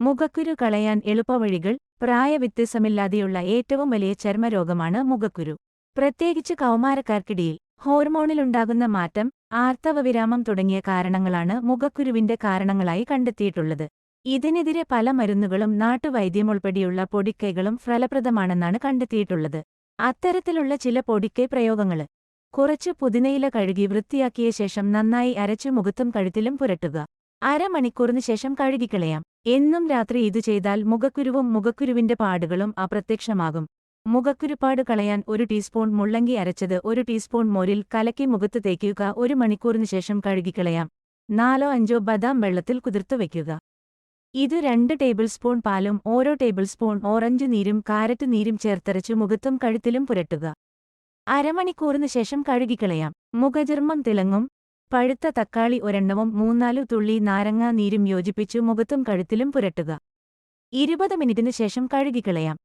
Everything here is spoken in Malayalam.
മുഖക്കുരു കളയാൻ എളുപ്പവഴികൾ പ്രായവ്യത്യാസമില്ലാതെയുള്ള ഏറ്റവും വലിയ ചർമ്മരോഗമാണ് മുഖക്കുരു. പ്രത്യേകിച്ച് കൗമാരക്കാർക്കിടയിൽ ഹോർമോണിലുണ്ടാകുന്ന മാറ്റം ആർത്തവവിരാമം തുടങ്ങിയ കാരണങ്ങളാണ് മുഖക്കുരുവിന്റെ കാരണങ്ങളായി കണ്ടെത്തിയിട്ടുള്ളത്. ഇതിനെതിരെ പല മരുന്നുകളും നാട്ടുവൈദ്യമുൾപ്പെടെയുള്ള പൊടിക്കൈകളും ഫലപ്രദമാണെന്നാണ് കണ്ടെത്തിയിട്ടുള്ളത്. അത്തരത്തിലുള്ള ചില പൊടിക്കൈ പ്രയോഗങ്ങൾ കുറച്ച് പുതിനയില കഴുകി വൃത്തിയാക്കിയ ശേഷം നന്നായി അരച്ചു മുഖത്തും കഴുത്തിലും പുരട്ടുക. അരമണിക്കൂറിന് ശേഷം കഴുകിക്കളയാം. എന്നും രാത്രി ഇതു ചെയ്താൽ മുഖക്കുരുവും മുഖക്കുരുവിന്റെ പാടുകളും അപ്രത്യക്ഷമാകും. മുഖക്കുരുപ്പാട് കളയാൻ ഒരു ടീസ്പൂൺ മുള്ളങ്കി അരച്ചത് ഒരു ടീസ്പൂൺ മോരിൽ കലക്കി മുഖത്ത് തേക്കുക ഒരു മണിക്കൂറിന് ശേഷം കഴുകിക്കളയാം. നാലോ അഞ്ചോ ബദാം വെള്ളത്തിൽ കുതിർത്തു വയ്ക്കുക. ഇത് രണ്ട് ടേബിൾ സ്പൂൺ പാലും ഓരോ ടേബിൾ സ്പൂൺ ഓറഞ്ച് നീരും കാരറ്റ് നീരും ചേർത്തരച്ച് മുഖത്തും കഴുത്തിലും പുരട്ടുക. അരമണിക്കൂറിന് ശേഷം കഴുകിക്കളയാം. മുഖചർമ്മം തിളങ്ങും. പഴുത്ത തക്കാളി ഒരെണ്ണവും മൂന്നാലു തുള്ളി നാരങ്ങാ നീരും യോജിപ്പിച്ചു മുഖത്തും കഴുത്തിലും പുരട്ടുക. ഇരുപത് മിനിറ്റിനു ശേഷം കഴുകിക്കളയാം.